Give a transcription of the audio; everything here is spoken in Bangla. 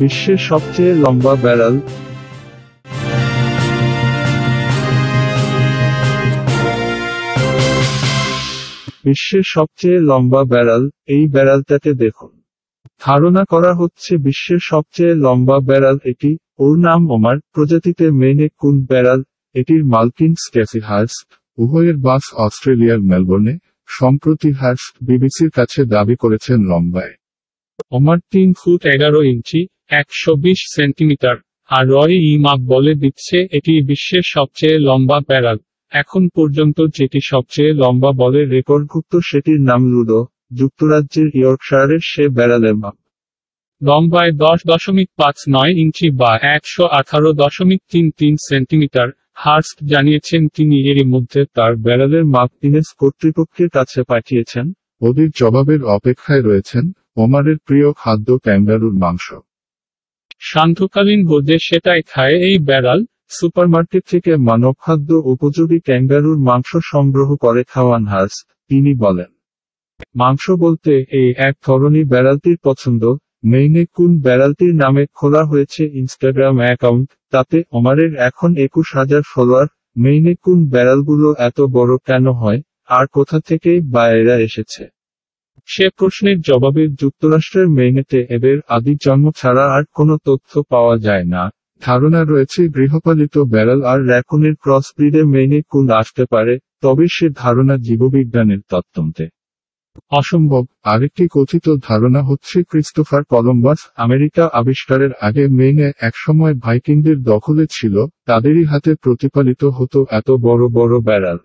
বিশ্বের সবচেয়ে লম্বা বেড়াল। বিশ্বের সবচেয়ে লম্বা বেড়াল, এই বেড়ালটাকে দেখুন। ধারণা করা হচ্ছে বিশ্বের সবচেয়ে লম্বা বেড়াল এটি। ওর নাম ওমার, প্রজাতিতে মেনে কুন বেড়াল? এটির মালকিন স্ট্যাফি হার্স্ট, উভয়ের বাস অস্ট্রেলিয়ার মেলবোর্নে, সম্প্রতি হার্স্ট বিবিসির কাছে দাবি করেছেন লম্বায়। ওমার তিন ফুট এগারো ইঞ্চি একশো বিশ সেন্টিমিটার। আর রয় ই মাপ বলে দিচ্ছে, এটি বিশ্বের সবচেয়ে লম্বা বেড়াল এখন পর্যন্ত যেটি সবচেয়ে লম্বা বলে রেকর্ড রেকর্ডভুক্ত সেটির নাম লুডো। যুক্তরাজ্যের ইয়র্কশায়ারের সে বেড়ালের মাপ। লম্বায় দশ দশমিক পাঁচ নয় ইঞ্চি বা একশো আঠারো দশমিক তিন তিন সেন্টিমিটার হার্স্ট জানিয়েছেন তিনি এরই মধ্যে তার বেড়ালের মাপ গিনেস কর্তৃপক্ষের কাছে পাঠিয়েছেন। ওদের জবাবের অপেক্ষায় রয়েছেন ওমারের প্রিয় খাদ্য ক্যাঙ্গারুর মাংস। সান্ধ্যকালীন বোধে সেটাই খায় এই বেড়াল, সুপারমার্কেট থেকে মানবখাদ্য উপযোগী ক্যাঙ্গারুর মাংস সংগ্রহ করে খাওয়ান হার্স তিনি বলেন। মাংস বলতে এই এক ধরনের বেড়ালটির পছন্দ, মেইনে কুন বেড়ালটির নামে খোলা হয়েছে ইনস্টাগ্রাম অ্যাকাউন্ট, তাতে অমারের এখন একুশ হাজার ফলোয়ার, মেইনে কুন বেড়ালগুলো এত বড় কেন হয়, আর কোথা থেকেই বা এরা এসেছে? সে প্রশ্নের জবাবে যুক্তরাষ্ট্রের মেইনেতে এদের আদি জন্ম ছাড়া আর কোনো তথ্য পাওয়া যায় না। ধারণা রয়েছে গৃহপালিত বেড়াল আর র্যাকুনের ক্রসব্রিডে মেইনে কুন আসতে পারে, তবে সে ধারণা জীববিজ্ঞানের তত্ত্বন্তে অসম্ভব। আরেকটি কথিত ধারণা হচ্ছে ক্রিস্টোফার কলম্বাস আমেরিকা আবিষ্কারের আগে মেইনে একসময় ভাইকিংদের দখলে ছিল, তাদেরই হাতে প্রতিপালিত হতো এত বড় বড় বেড়াল